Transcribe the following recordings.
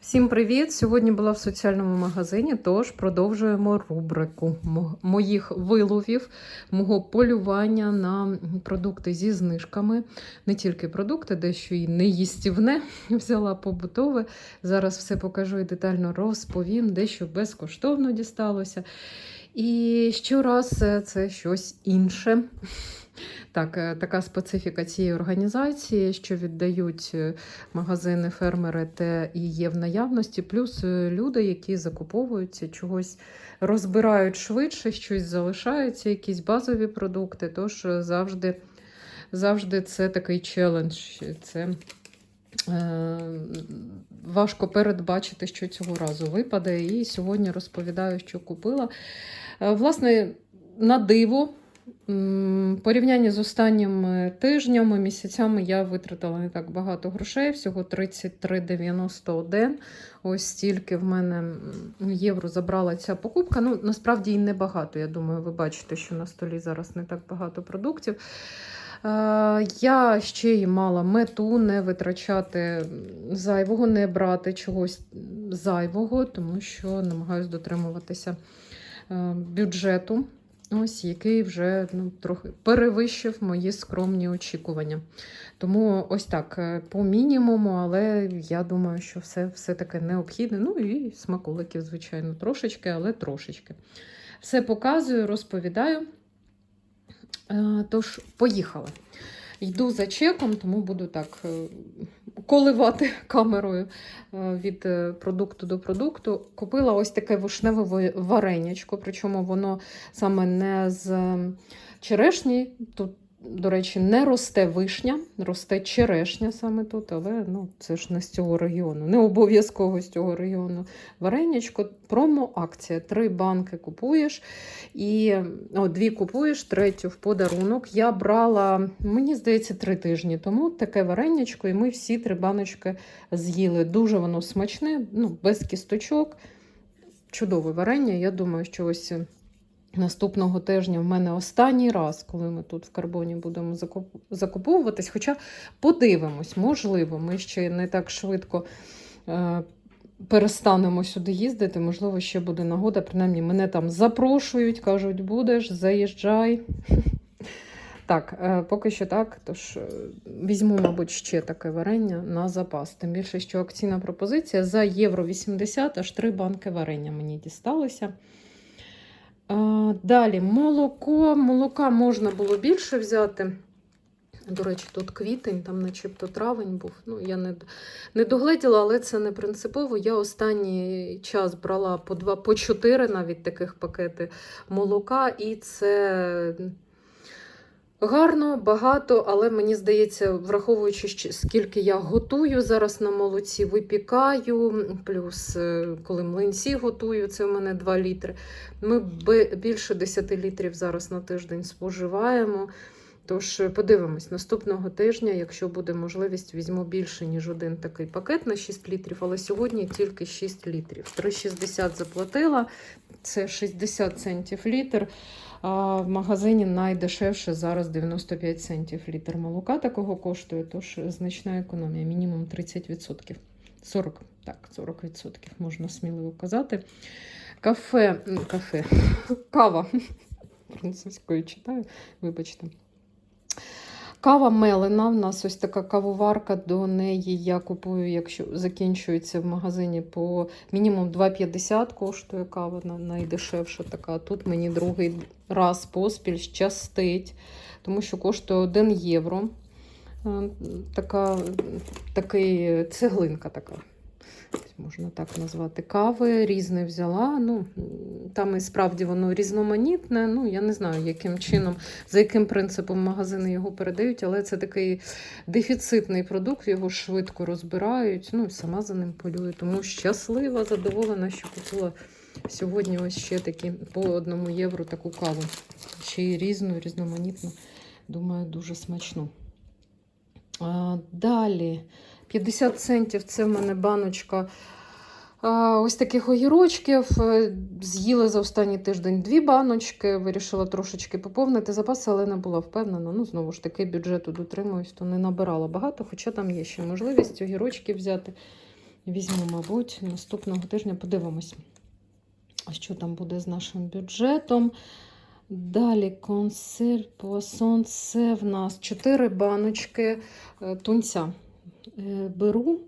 Всім привіт! Сьогодні була в соціальному магазині, тож продовжуємо рубрику моїх виловів, мого полювання на продукти зі знижками. Не тільки продукти, дещо і неїстівне взяла побутове. Зараз все покажу і детально розповім, дещо безкоштовно дісталося. І щораз е, це щось інше. Так, е, така специфіка цієї організації, що віддають е, магазини, фермери, те і є в наявності, плюс е, люди, які закуповуються, чогось розбирають швидше, щось залишаються, якісь базові продукти. Тож завжди, завжди це такий челендж. Це важко передбачити, що цього разу випаде. І сьогодні розповідаю, що купила. Власне, на диво. Порівнянні з останніми тижнями, місяцями я витратила не так багато грошей, всього 33,91. Ось стільки в мене євро забрала ця покупка. Ну, насправді і небагато. Я думаю, ви бачите, що на столі зараз не так багато продуктів. Е, Я ще й мала мету не витрачати зайвого, не брати чогось зайвого, тому що намагаюся дотримуватися е, бюджету ось який вже ну, трохи перевищив мої скромні очікування. Тому ось так, е, по мінімуму, але я думаю, що все, все таки необхідне. Ну і смаколиків, звичайно, трошечки, але трошечки. Все показую, розповідаю. Е, Тож, поїхали. Йду за чеком, тому буду так е, коливати камерою е, від е, продукту до продукту. Купила ось таке вишневе ви- варенячко, причому воно саме не з черешні. Тут, до речі, не росте вишня, росте черешня саме тут, але ну, це ж не з цього регіону, не обов'язково з цього регіону. Варенячко, промо-акція. Три банки купуєш і о, дві купуєш, третю в подарунок. Я брала, мені здається, три тижні тому таке варенячко, і ми всі три баночки з'їли. Дуже воно смачне, ну, без кісточок. Чудове варення. Я думаю, що ось наступного тижня в мене останній раз, коли ми тут в карбоні будемо закуповуватись. Хоча подивимось, можливо, ми ще не так швидко. Е- Перестанемо сюди їздити, можливо, ще буде нагода. Принаймні, мене там запрошують, кажуть, будеш, заїжджай. Так, е, поки що так. Тож е, візьму, мабуть, ще таке варення на запас. Тим більше, що акційна пропозиція за євро 80 аж три банки варення мені дісталося. Далі молоко. Молока можна було більше взяти. До речі, тут квітень, там начебто травень був. Ну, я не, не догледіла, але це не принципово. Я останній час брала по два, по чотири навіть таких пакети молока, і це гарно, багато, але мені здається, враховуючи, скільки я готую зараз на молоці, випікаю, плюс е, коли млинці готую, це в мене 2 літри. Ми більше 10 літрів зараз на тиждень споживаємо. Тож е, подивимось, наступного тижня, якщо буде можливість, візьму більше, ніж один такий пакет на 6 літрів, але сьогодні тільки 6 літрів. 3,60 заплатила, це 60 центів літр. А в магазині найдешевше зараз 95 центів літр молока такого коштує, тож значна економія, мінімум 30%. 40, так, 40% можна сміливо казати. Кафе, кафе, кава. Французькою читаю, вибачте. Кава мелена. В нас ось така кавоварка. До неї я купую, якщо закінчується в магазині по мінімум 2,50 коштує кава на- найдешевша така. Тут мені другий раз поспіль щастить, тому що коштує 1 євро. Е, Така, такий цеглинка така. Можна так назвати кави, різне взяла. Ну, там і справді воно різноманітне. Ну, я не знаю, яким чином, за яким принципом магазини його передають, але це такий дефіцитний продукт, його швидко розбирають. Ну, сама за ним полюю. Тому щаслива, задоволена, що купила сьогодні ось ще такі по одному євро таку каву. Ще й різну, різноманітну. Думаю, дуже смачну. Далі. 50 центів це в мене баночка ось таких огірочків. Е, З'їла за останній тиждень дві баночки. Вирішила трошечки поповнити запаси, але не була впевнена. Ну, знову ж таки, бюджету дотримуюсь, то не набирала багато, хоча там є ще можливість огірочки взяти. Візьму, мабуть, наступного тижня подивимось, що там буде з нашим бюджетом. Далі консерв Пуасон. Це в нас 4 баночки е, тунця. Е, Беру.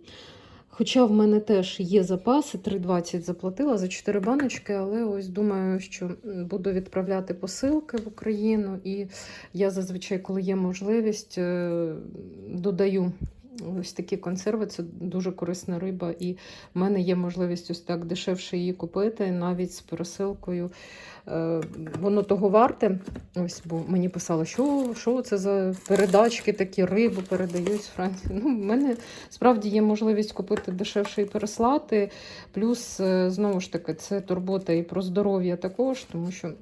Хоча в мене теж є запаси, 3,20 заплатила за 4 баночки, але ось думаю, що буду відправляти посилки в Україну. І я зазвичай, коли є можливість, е, додаю ось такі консерви. Це дуже корисна риба, і в мене є можливість ось так дешевше її купити, навіть з пересилкою. Е, Воно того варте. Ось, бо мені писали, що, що це за передачки, такі рибу передають з Франції. Ну, в мене справді є можливість купити дешевше і переслати. Плюс, е, знову ж таки, це турбота і про здоров'я також, тому що.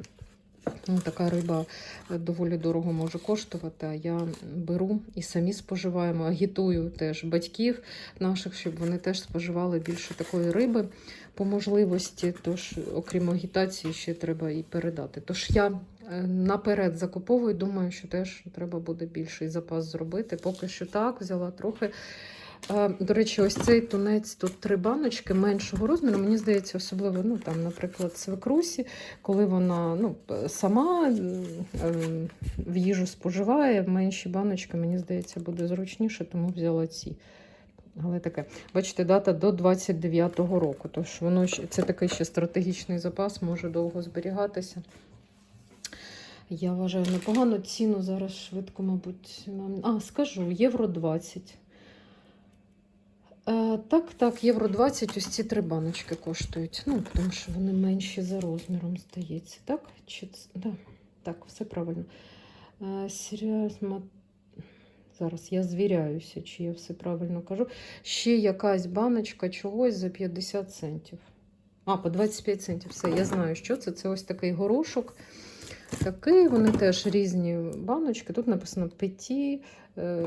Ну, така риба е, доволі дорого може коштувати. А я беру і самі споживаємо, агітую теж батьків наших, щоб вони теж споживали більше такої риби по можливості. Тож, окрім агітації, ще треба і передати. Тож я е, наперед закуповую, думаю, що теж треба буде більший запас зробити. Поки що так, взяла трохи. Е, До речі, ось цей тунець тут три баночки меншого розміру. Мені здається, особливо, ну там, наприклад, свекрусі, коли вона ну, сама в їжу споживає, менші баночки, мені здається, буде зручніше, тому взяла ці. Але таке, бачите, дата до 29-го року. Тож воно це такий ще стратегічний запас, може довго зберігатися. Я вважаю непогано ціну зараз швидко, мабуть. А, скажу, євро 20. Е, так, так, євро 20 ось ці три баночки коштують. Ну, тому що вони менші за розміром, здається. Так? Чи да. Так, все правильно. Е, сма- Зараз я звіряюся, чи я все правильно кажу. Ще якась баночка чогось за 50 центів. А, по 25 центів. Все, я знаю, що це. Це ось такий горошок. Такий, вони теж різні баночки. Тут написано петі, е,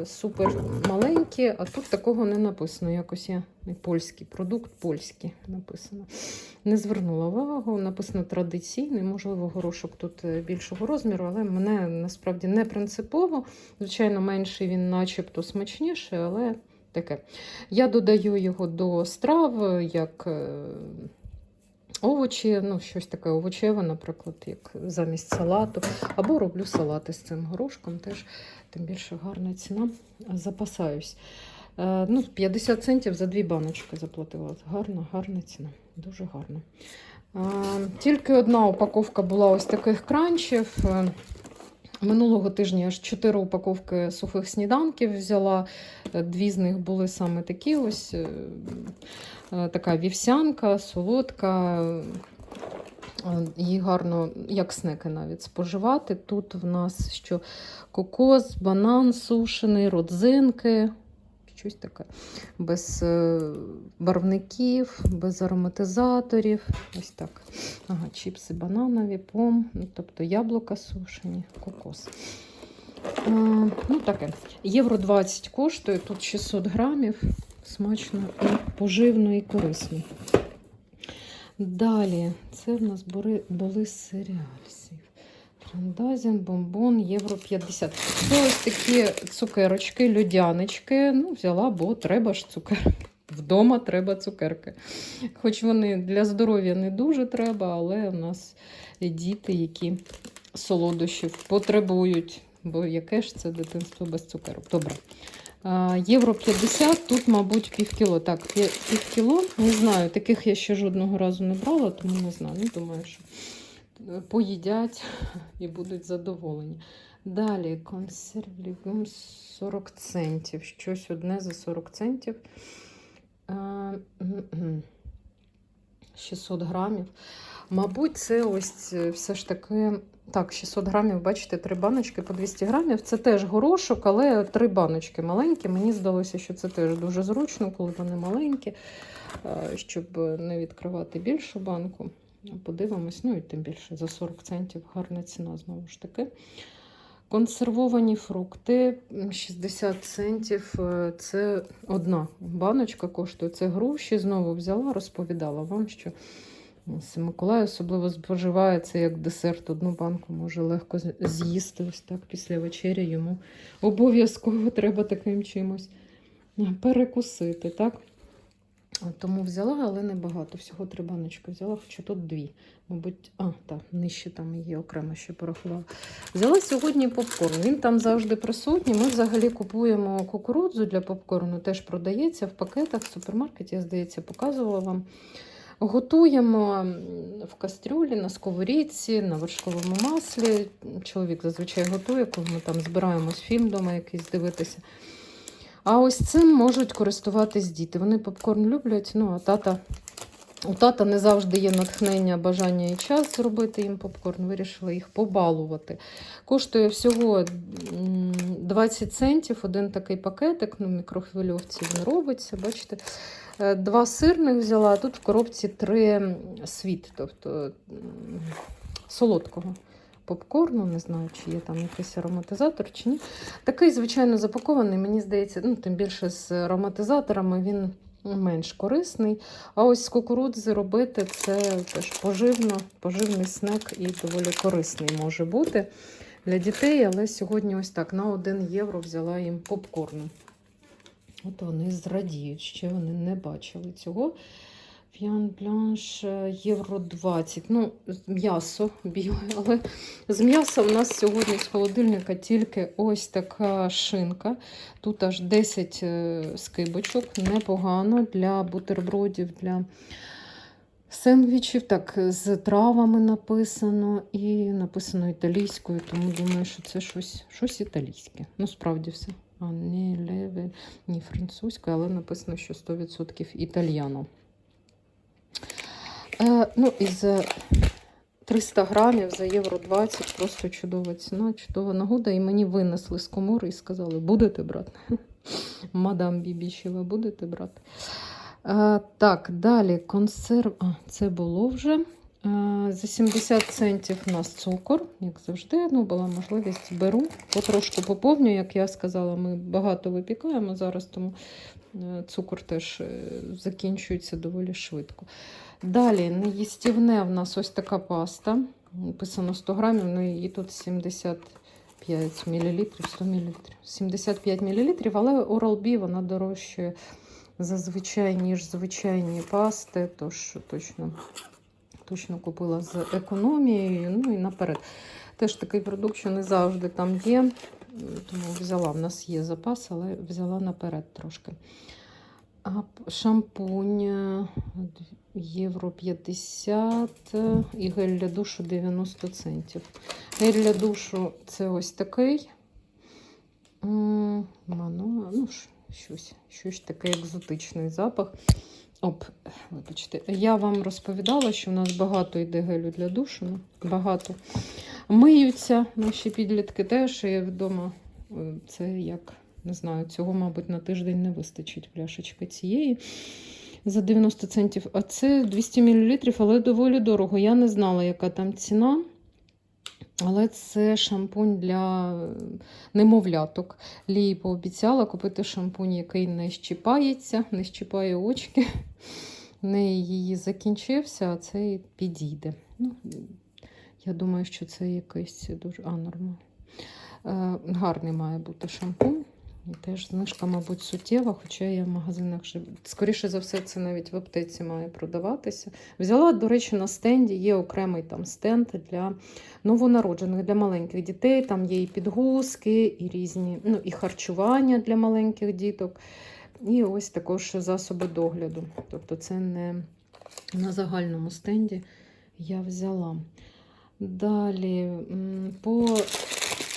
супер маленькі, а тут такого не написано. Якось я не польський продукт, польський написано. Не звернула увагу. Написано традиційний, можливо, горошок тут е, більшого розміру, але мене насправді не принципово. Звичайно, менший він начебто смачніший, але таке. Я додаю його до страв, як. Е, Овочі, ну, щось таке овочеве, наприклад, як замість салату. Або роблю салати з цим горошком, теж тим більше гарна ціна. Запасаюсь. Е, ну, 50 центів за дві баночки заплатила. Гарна, гарна ціна. Дуже гарна. Е, тільки одна упаковка була ось таких кранчів. Минулого тижня я ж 4 упаковки сухих сніданків взяла. Е, Дві з них були саме такі ось. е, е, Така вівсянка, солодка. Її гарно, як снеки навіть споживати. Тут в нас що кокос, банан сушений, родзинки. Щось таке. Без е, барвників, без ароматизаторів. Ось так. Ага, чіпси бананові, пом, ну, тобто яблука сушені, кокос. А, ну, таке. Євро 20 коштує, тут 600 грамів. Смачно і поживно і корисно. Далі, це в нас були, були серіальсів. Трандазін, бомбон, євро 50. Це ось такі цукерочки, льодянички. Ну, взяла, бо треба ж цукерки. Вдома треба цукерки. Хоч вони для здоров'я не дуже треба, але у нас діти, які солодощів потребують. Бо яке ж це дитинство без цукерок? Добре. Євро 50, тут, мабуть, півкіло. Так, пів- півкіло. Не знаю, таких я ще жодного разу не брала, тому не знаю. Ну, думаю, що поїдять і будуть задоволені. Далі консервлігум 40 центів. Щось одне за 40 центів. 600 грамів. Мабуть, це ось е, все ж таки. Так, 600 грамів, бачите, три баночки по 200 грамів. Це теж горошок, але три баночки маленькі. Мені здалося, що це теж дуже зручно, коли вони маленькі, е, щоб не відкривати більшу банку. Подивимось, ну і тим більше за 40 центів гарна ціна знову ж таки. Консервовані фрукти 60 центів. е, Це одна баночка коштує. Це груші. Знову взяла, розповідала вам, що Миколай особливо споживає це як десерт. Одну банку може легко з'їсти. Ось так після вечері йому обов'язково треба таким чимось перекусити. так? Тому взяла, але не багато. Всього три баночки взяла, хоча тут дві. Мабуть, а, так, нижче там є окремо ще порахувала. Взяла сьогодні попкорн. Він там завжди присутній. Ми взагалі купуємо кукурудзу для попкорну, теж продається в пакетах в супермаркеті, я здається, показувала вам. Готуємо в кастрюлі, на сковорідці, на вершковому маслі. Чоловік зазвичай готує, коли ми там збираємось фільм вдома якийсь дивитися. А ось цим можуть користуватись діти. Вони попкорн люблять, ну а тата. У тата не завжди є натхнення, бажання і час зробити їм попкорн. Вирішила їх побалувати. Коштує всього 20 центів один такий пакетик. Ну, мікрохвильовці він робиться. Бачите, Е, два сирних взяла, а тут в коробці три світ, тобто солодкого попкорну. Не знаю, чи є там якийсь ароматизатор чи ні. Такий, звичайно, запакований, мені здається, ну, тим більше з ароматизаторами він менш корисний. А ось з кукурудзи робити це теж поживно, поживний снек і доволі корисний може бути для дітей. Але сьогодні ось так на 1 євро взяла їм попкорну. От вони зрадіють, ще вони не бачили цього. В'ян бланш е, євро 20. Ну, м'ясо біле, але з м'яса у нас сьогодні з холодильника тільки ось така шинка. Тут аж 10 е, скибочок, непогано для бутербродів, для сендвічів. Так, з травами написано і написано італійською, тому думаю, що це щось, щось італійське. Ну, справді все. А не леве, ні французькою, але написано, що 100% італьяно. Е, ну, за 300 грамів за євро 20 просто чудова ціна, чудова нагода. І мені винесли з комори і сказали, будете брати. Мадам Бібічева, будете брати. Е, так, далі консерв. А, це було вже. Е, за 70 центів у нас цукор, як завжди, ну, була можливість беру. Потрошку поповню, як я сказала, ми багато випікаємо зараз, тому е, цукор теж е, закінчується доволі швидко. Далі неїстівне в нас ось така паста. Написано 100 грамів, ну і тут 75 мл, 100 мл. 75 мл, але Oral-B вона дорожчає зазвичай, ніж звичайні пасти, тож точно, точно купила з економією. Ну і наперед. Теж такий продукт, що не завжди там є. Тому взяла, в нас є запас, але взяла наперед трошки. Шампунь е, євро 50 е, і гель для душу 90 центів. Гель для душу це ось такий. М, Мано, ну, щось, щось таке екзотичний запах. Оп, вибачте. Я вам розповідала, що в нас багато йде гелю для душу. Багато. Миються наші підлітки теж. І вдома е, це як не знаю, цього, мабуть, на тиждень не вистачить пляшечки цієї за 90 центів. А це 200 мл, але доволі дорого. Я не знала, яка там ціна. Але це шампунь для е, немовляток. Лії пообіцяла купити шампунь, який не щіпається, не щіпає очки. В неї її закінчився, а цей підійде. Ну, я думаю, що це якийсь дуже а, нормально. Е, гарний має бути шампунь. Теж знижка, мабуть, суттєва, хоча я в магазинах вже, скоріше за все, це навіть в аптеці має продаватися. Взяла, до речі, на стенді є окремий там стенд для новонароджених, для маленьких дітей. Там є і підгузки, і різні, ну, і харчування для маленьких діток. І ось також засоби догляду. Тобто це не на загальному стенді я взяла. Далі по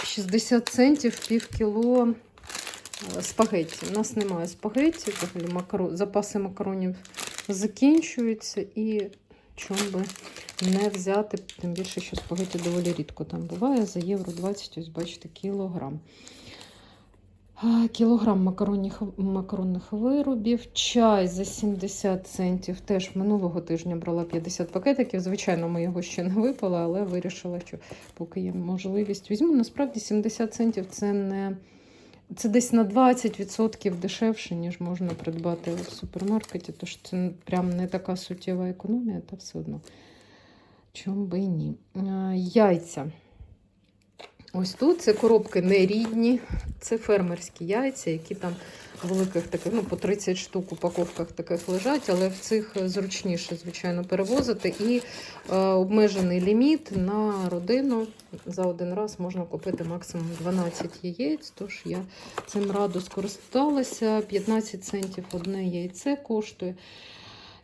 60 центів пів кіло спагетті. У нас немає спагетті, взагалі макаро... запаси макаронів закінчуються і чому би не взяти, тим більше, що спагетті доволі рідко там буває. За євро 20, ось бачите, кілограм. Кілограм макаронних, макаронних виробів, чай за 70 центів. Теж минулого тижня брала 50 пакетиків. Звичайно, ми його ще не випили, але вирішила, що поки є можливість, візьму. Насправді 70 центів це не це десь на 20% дешевше, ніж можна придбати в супермаркеті. Тож це прям не така суттєва економія, та все одно. Чому би і ні. Яйця. Ось тут це коробки не рідні, це фермерські яйця, які там великих таких, ну по 30 штук упаковках таких лежать, але в цих зручніше, звичайно, перевозити. І е, обмежений ліміт на родину. За один раз можна купити максимум 12 яєць. Тож я цим радо скористалася. 15 центів одне яйце коштує.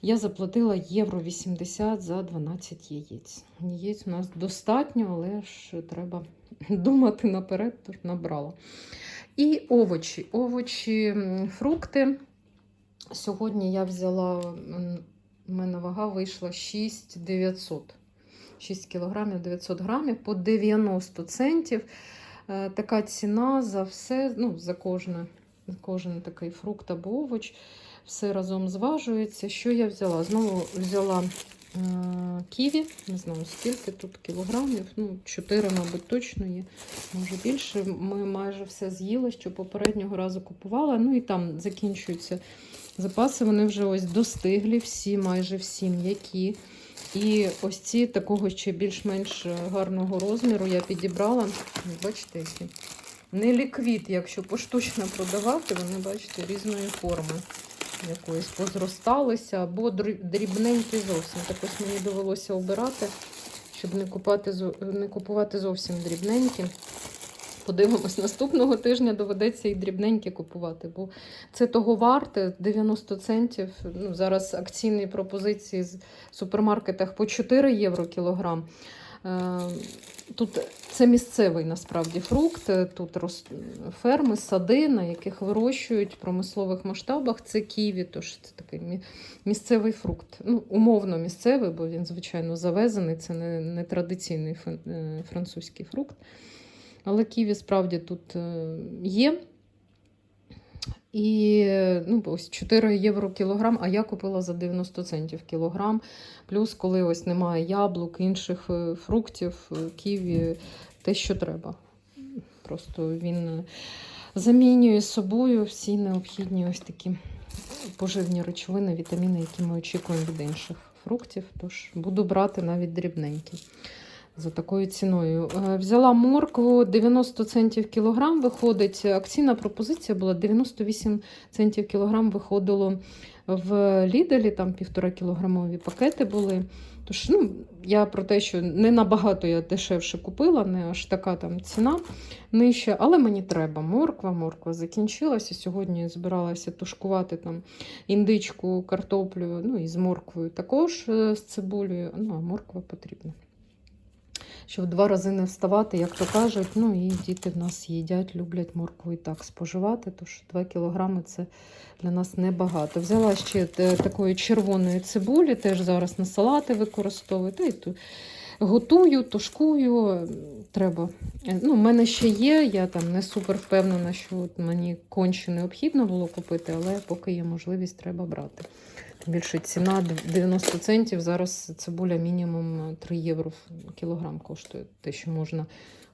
Я заплатила євро 80 за 12 яєць. Яєць у нас достатньо, але ж треба думати наперед, тож набрала. І овочі. Овочі, фрукти. Сьогодні я взяла, у мене вага вийшла 6900. 6 кілограмів 900 грамів по 90 центів. Е, Така ціна за все, ну, за кожне, кожен такий фрукт або овоч. Все разом зважується. Що я взяла? Знову взяла ківі, не знаю скільки тут кілограмів. Ну, 4, мабуть, точно є. Може більше. Ми майже все з'їли, що попереднього разу купувала. Ну і там закінчуються запаси. Вони вже ось достиглі, всі, майже всі м'які. І ось ці такого ще більш-менш гарного розміру я підібрала. Бачите, які не ліквід, якщо поштучно продавати, вони, бачите, різної форми. Якоїсь позросталися або дрібненькі зовсім. Так ось мені довелося обирати, щоб не купувати, не купувати зовсім дрібненькі. Подивимось, наступного тижня доведеться і дрібненькі купувати, бо це того варте 90 центів. Ну, зараз акційні пропозиції з супермаркетах по 4 євро кілограм. Е, Тут це місцевий насправді фрукт. Тут рос... ферми, сади, на яких вирощують в промислових масштабах. Це ківі, тож це такий мі- місцевий фрукт. Ну, умовно місцевий, бо він, звичайно, завезений. Це не, не традиційний е, французький фрукт. Але ківі справді тут е, є. І ну, ось 4 євро кілограм, а я купила за 90 центів кілограм. Плюс, коли ось немає яблук, інших е, фруктів, е, ківі, те, що треба. Просто він е, замінює собою всі необхідні ось такі поживні речовини, вітаміни, які ми очікуємо від інших фруктів. Тож буду брати навіть дрібненькі за такою ціною. Е, Взяла моркву 90 центів кілограм. Виходить, акційна пропозиція була 98 центів кілограм виходило в Ліделі, там півтора кілограмові пакети були. Тож, ну, я про те, що не набагато я дешевше купила, не аж така там ціна нижча, але мені треба морква. Морква закінчилася. Сьогодні збиралася тушкувати там індичку, картоплю, ну і з морквою також е, з цибулею. Ну, а морква потрібна. Щоб два рази не вставати, як то кажуть. Ну і діти в нас їдять, люблять моркву і так споживати. Тож 2 кілограми це для нас небагато. Взяла ще е, такої червоної цибулі, теж зараз на салати використовую. Та й ту готую, тушкую. Треба. Е, Ну, в мене ще є. Я там не супер впевнена, що от мені конче необхідно було купити, але поки є можливість, треба брати. Тим більше ціна 90 центів. Зараз цибуля мінімум 3 євро кілограм коштує. Те, що можна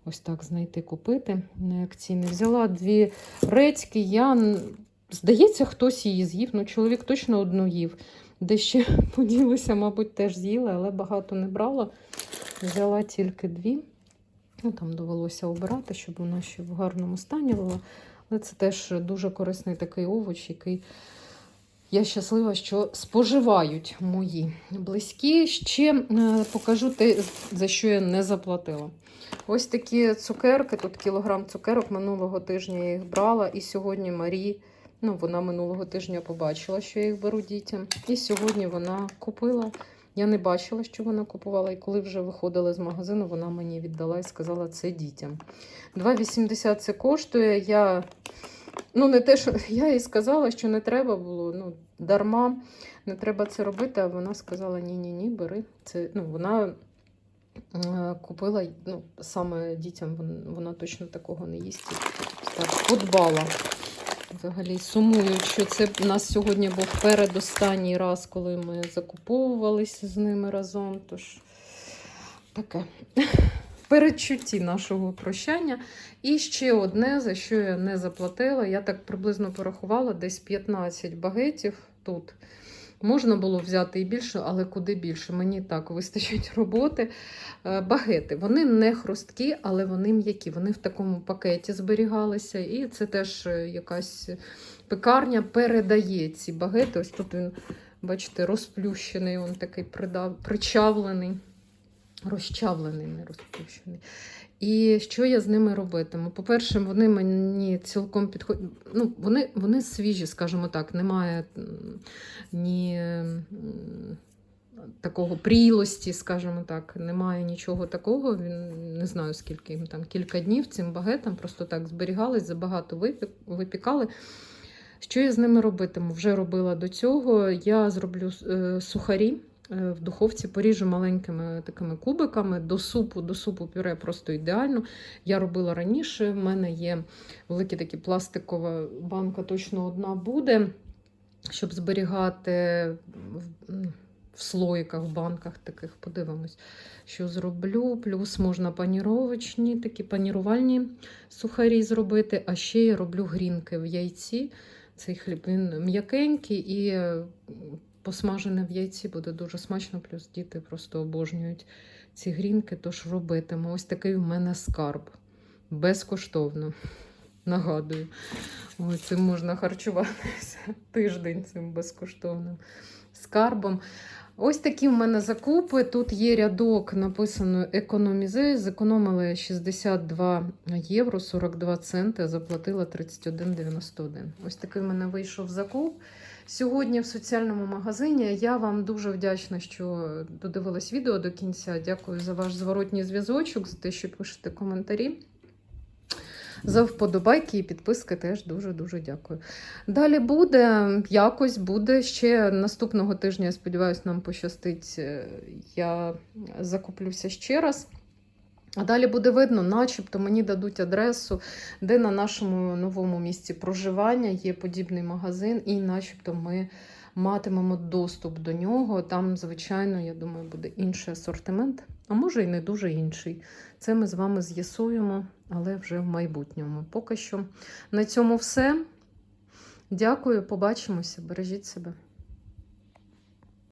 ось так знайти, купити. Не акційне. Взяла дві редьки. Я, здається, хтось її з'їв. Ну, чоловік точно одну їв. Де ще поділися, мабуть, теж з'їли, але багато не брала. Взяла тільки дві. Ну, там довелося обирати, щоб вона ще в гарному стані була. Але це теж дуже корисний такий овоч, який я щаслива, що споживають мої близькі. Ще е, покажу те, за що я не заплатила. Ось такі цукерки, тут кілограм цукерок минулого тижня я їх брала, і сьогодні Марі, ну вона минулого тижня побачила, що я їх беру дітям. І сьогодні вона купила. Я не бачила, що вона купувала, і коли вже виходила з магазину, вона мені віддала і сказала, це дітям. 2,80 це коштує. Я Ну, не те, що я їй сказала, що не треба було, ну, дарма, не треба це робити, а вона сказала: ні-ні ні, бери. Це, ну, вона е, купила ну, саме дітям, вон- вона точно такого не їсть. Так, подбала. Взагалі сумую, що це у нас сьогодні був передостанній раз, коли ми закуповувалися з ними разом. Тож таке передчутті нашого прощання. І ще одне, за що я не заплатила. Я так приблизно порахувала, десь 15 багетів тут. Можна було взяти і більше, але куди більше? Мені так вистачить роботи. Е, Багети. Вони не хрусткі, але вони м'які. Вони в такому пакеті зберігалися. І це теж е, якась пекарня передає ці багети. Ось тут він, бачите, розплющений, він такий придав, причавлений, розчавлений, не розплющений. І що я з ними робитиму? По-перше, вони мені цілком підходять. Ну, вони, вони свіжі, скажімо так, немає ні такого прілості, скажімо так, немає нічого такого. Він не знаю, скільки їм там кілька днів цим багетам, просто так зберігались, забагато випікали. Що я з ними робитиму? Вже робила до цього. Я зроблю е, сухарі в духовці, поріжу маленькими такими кубиками до супу, до супу пюре просто ідеально. Я робила раніше. В мене є великі такі пластикова банка, точно одна буде, щоб зберігати в, слоїках, в банках таких. Подивимось, що зроблю. Плюс можна паніровочні, такі панірувальні сухарі зробити. А ще я роблю грінки в яйці. Цей хліб він м'якенький і е, посмажене в яйці буде дуже смачно. Плюс діти просто обожнюють ці грінки, тож робитиму. Ось такий в мене скарб. Безкоштовно. Нагадую. Ой, цим можна харчуватися тиждень цим безкоштовним скарбом. Ось такі в мене закупи. Тут є рядок, написано економізи. Зекономили 62 євро 42 центи, заплатила 31,91. Ось такий в мене вийшов закуп. Сьогодні в соціальному магазині. Я вам дуже вдячна, що додивились відео до кінця. Дякую за ваш зворотній зв'язочок, за те, що пишете коментарі. За вподобайки і підписки теж дуже-дуже дякую. Далі буде, якось буде. Ще наступного тижня, я сподіваюся, нам пощастить. е, Я закуплюся ще раз. А далі буде видно, начебто мені дадуть адресу, де на нашому новому місці проживання є подібний магазин, і начебто ми матимемо доступ до нього. Там, звичайно, я думаю, буде інший асортимент, а може і не дуже інший. Це ми з вами з'ясуємо, але вже в майбутньому. Поки що на цьому все. Дякую, побачимося. Бережіть себе.